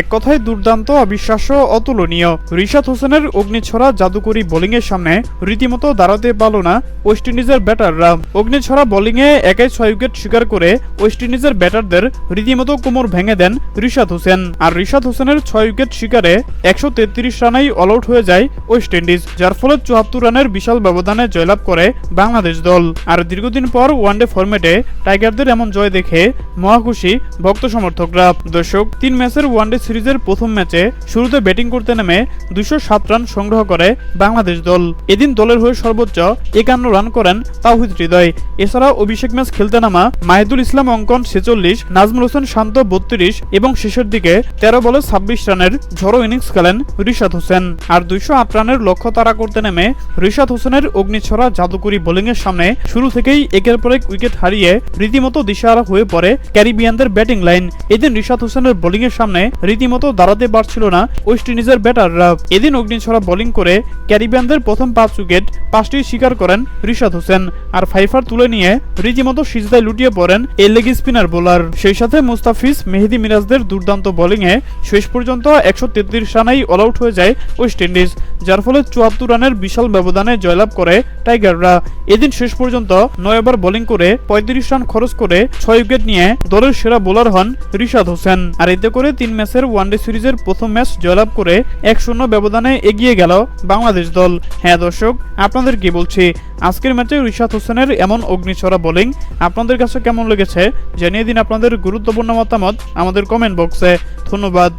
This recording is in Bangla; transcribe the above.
এক কথায় দুর্দান্ত, অবিশ্বাস্য, অতুলনীয়। রিশাদ হোসেনের অগ্নিছড়া জাদুকরি বোলিংয়ের সামনে রীতিমতো দাঁড়াতে পারল না ওয়েস্ট ইন্ডিজের ব্যাটাররা। অগ্নিছড়া বোলিংয়ে একাই ছয় উইকেট শিকার করে ওয়েস্ট ইন্ডিজের ব্যাটারদের রীতিমতো কোমর ভেঙে দেন রিশাদ হোসেন। আর রিশাদ হোসেনের ছয় উইকেট শিকারে একশো তেত্রিশ রানেই অল আউট হয়ে যায় ওয়েস্ট ইন্ডিজ, যার ফলে চুয়াত্তর রানের বিশাল ব্যবধানে জয়লাভ করে বাংলাদেশ দল। আর দীর্ঘদিন পর ওয়ানডে ফরম্যাটে টাইগারদের এমন জয় দেখে মহাখুশি ভক্ত সমর্থকরা। দর্শক, তিন ম্যাচের ওয়ানডে সিরিজের প্রথম ম্যাচে শুরুতে ব্যাটিং করতে নেমে দুশো সাত রান সংগ্রহ করে বাংলাদেশ দল। এদিন দলের হয়ে সর্বোচ্চ একান্ন রান করেন তাওহিদ হৃদয়। এছাড়া অভিষেক ম্যাচ খেলতে নামা মাহিদুল ইসলাম অঙ্কন ছেচল্লিশ, নাজমুল হোসেন শান্ত বত্রিশ এবং শেষের দিকে তেরো বলে ছাব্বিশ রানের ঝড়ো ইনিংস খেলেন রিশাদ হোসেন। আর দুইশো আট রানের লক্ষ্য তারা করতে নেমে রিশাদ হোসেনের অগ্নিছড়া জাদুকরি বোলিংয়ের সামনে শুরু থেকেই একের পর এক উইকেট হারিয়ে রীতিমতো দিশাহারা হয়ে পড়ে ক্যারিবিয়ানদের ব্যাটিং লাইন। এদিন রিশাদ হোসেনের বোলিংয়ের সামনে রীতিমতো দাঁড়াতে পারছিল না ওয়েস্ট ইন্ডিজের ব্যাটাররা। এদিন অগ্নিছড়া বোলিং করে ক্যারিবিয়ানদের প্রথম পাঁচ উইকেট পাঁচটি শিকার করেন রিশাদ হোসেন আর ফাইফার তুলে নিয়ে রীতিমতো সিজদায় লুটিয়ে পড়েন এই লেগ স্পিনার বোলার। সেই সাথে মুস্তাফিজ মেহেদি মিরাজদের দুর্দান্ত বোলিংয়ে শেষ পর্যন্ত একশো তেত্রিশ রানেই অল আউট হয়ে যায় ওয়েস্ট ইন্ডিজ, যার ফলে চুয়াত্তর রানের বিশাল ব্যবধানে জয়লাভ করে টাইগাররা। এদিন শেষ পর্যন্ত নয় ওভার বোলিং করে পঁয়ত্রিশ রান খরচ করে ছয় উইকেট নিয়ে দলের সেরা বোলার হন রিশাদ হোসেন। আর এতে করে তিন ম্যাচের ওয়ানডে সিরিজের প্রথম ম্যাচ জয়লাভ করে এক শূন্য ব্যবধানে এগিয়ে গেল বাংলাদেশ দল। হ্যাঁ দর্শক, আপনাদের কি বলছি? আজকের ম্যাচে রিশাদ হোসেনের এমন অগ্নিছড়া বোলিং আপনাদের কাছে কেমন লেগেছে? জানিয়ে দিন আপনাদের গুরুত্বপূর্ণ মতামত আমাদের কমেন্ট বক্সে। ধন্যবাদ।